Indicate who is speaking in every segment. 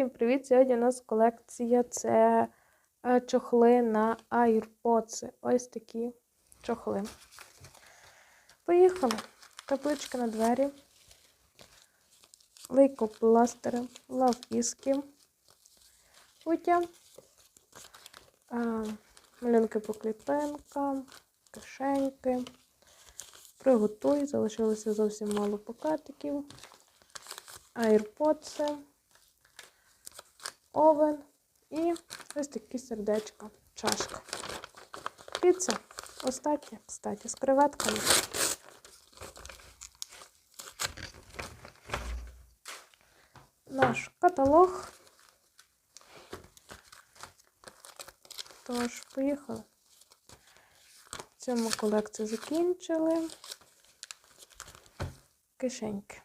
Speaker 1: Всім привіт! Сьогодні у нас колекція це е, чохли на AirPods. Ось такі чохли. Поїхали. Табличка на двері. Лейкопластери, лав-іски, путя, е, малюнки по кліпенкам, кишеньки. Приготуй, залишилося зовсім мало пакетиків. AirPods, овен і ось такі сердечка, чашка. Піца. Остатня, кстати, з креветками. Наш каталог. Тож, поїхали. Цьому колекцію закінчили. Кишеньки.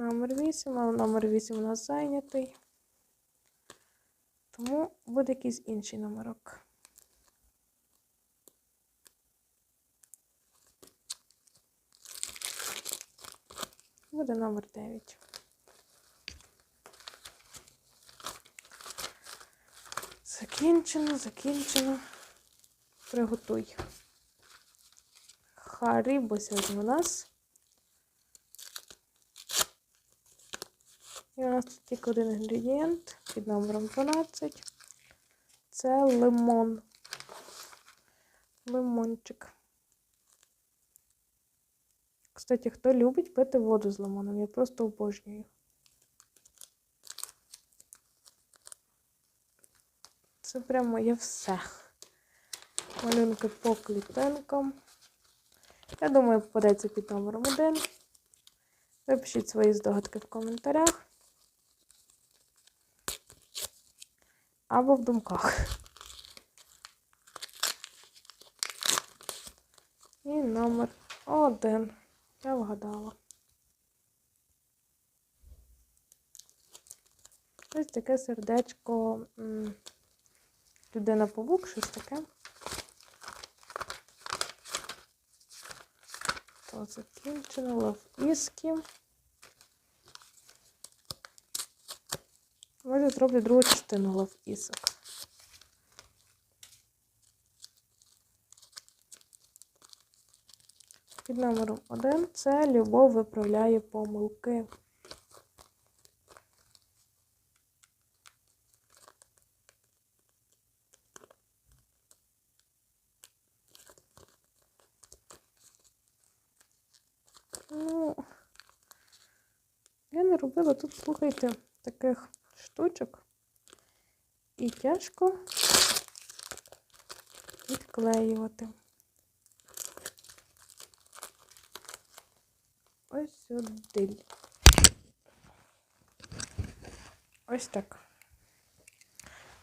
Speaker 1: Номер 8, але номер 8 у нас зайнятий. Тому буде якийсь інший номерок. Буде номер 9. Закінчено, закінчено. Приготуй. Сьогодні у нас. І у нас тут тільки один інгредієнт під номером 12. Це лимон. Лимончик. Кстати, хто любить пити воду з лимоном? Я просто обожнюю. Це прямо моє все. Малюнки по клітинкам. Я думаю, попадеться під номером 1. Випишіть свої здогадки в коментарях. Або в думках. І номер один. Я вгадала. Ось таке сердечко людина павук, щось таке. То закінчено лав іски. Може, зроблю другу частину ісок. Під номером 1 це любов виправляє помилки. Ну, я не робила тут, слухайте, таких штучок. І тяжко відклеювати. Ось сюди. Ось так.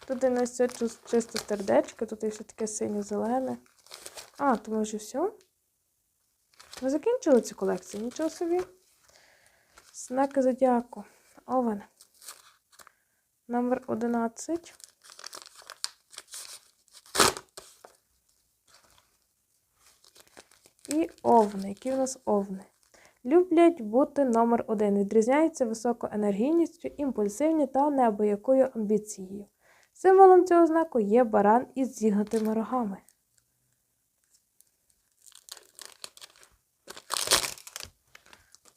Speaker 1: Тут у нас все чисто сердечко, тут все таке синьо-зелене. А, то може все? Ми закінчили цю колекцію, нічого собі. Знаки зодіаку. Овен. Номер 11. І овни. Які в нас овни? Люблять бути номер 1. Відрізняються високоенергійністю, імпульсивні та неабиякою амбіцією. Символом цього знаку є баран із зігнутими рогами.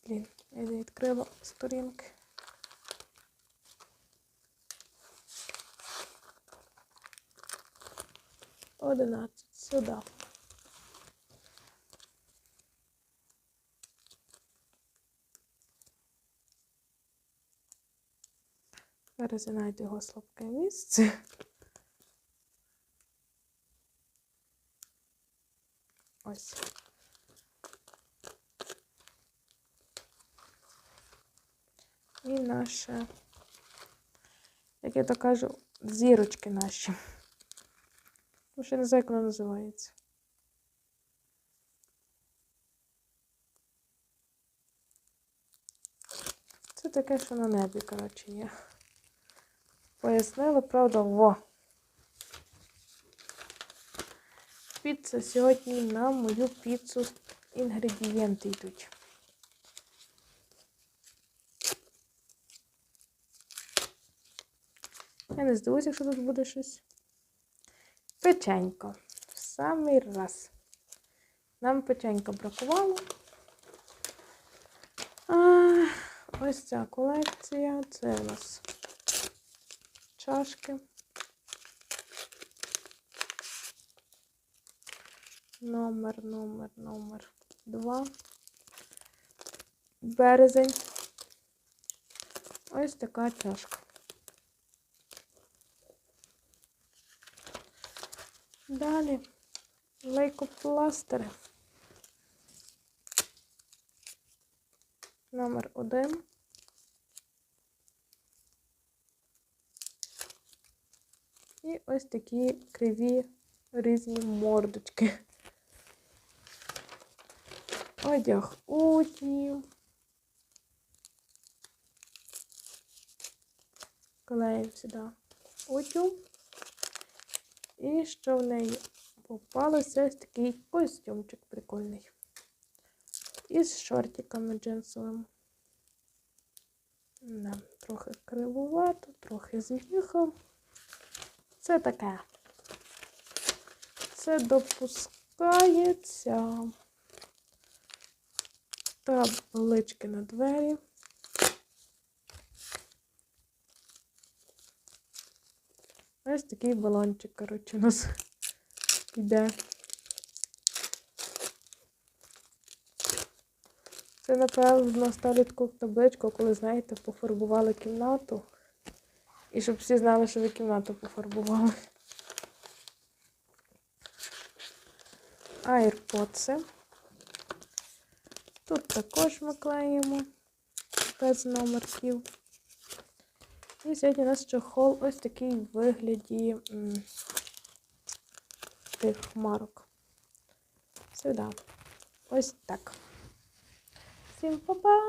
Speaker 1: Блін, я не відкрила сторінки. Одинадцять. Сюди. Зараз я його слабке місце. Ось. І наше, як я то кажу, зірочки наші. Ще не знаю, як воно називається. Це таке, що на небі, коротше, є. Пояснили, правда, во. піца. Сьогодні на мою піцу інгредієнти йдуть. Я не здивуюся, якщо тут буде щось. Печенько. В самий раз. Нам печенька бракувало. А, ось ця колекція. Це у нас чашки. Номер, номер, номер два. Березень. Ось така чашка. Далі лейкопластери. Номер один. І ось такі криві різні мордочки. Одяг учнів. Клеїв сюди утюг. І що в неї попалося ось такий костюмчик прикольний. Із шортиками джинсовими. Да, трохи кривувато, трохи з'їхав. Це таке. Це допускається. Таблички на двері. Ось такий балончик, коротше, у нас йде. Це, напевно, ставлю таку табличку, коли, знаєте, пофарбували кімнату. І щоб всі знали, що ви кімнату пофарбували. Айрподси. Тут також ми клеїмо без номерків. І сьогодні у нас чохол ось такий в вигляді тих марок. Сюди. Ось так. Всім па-па!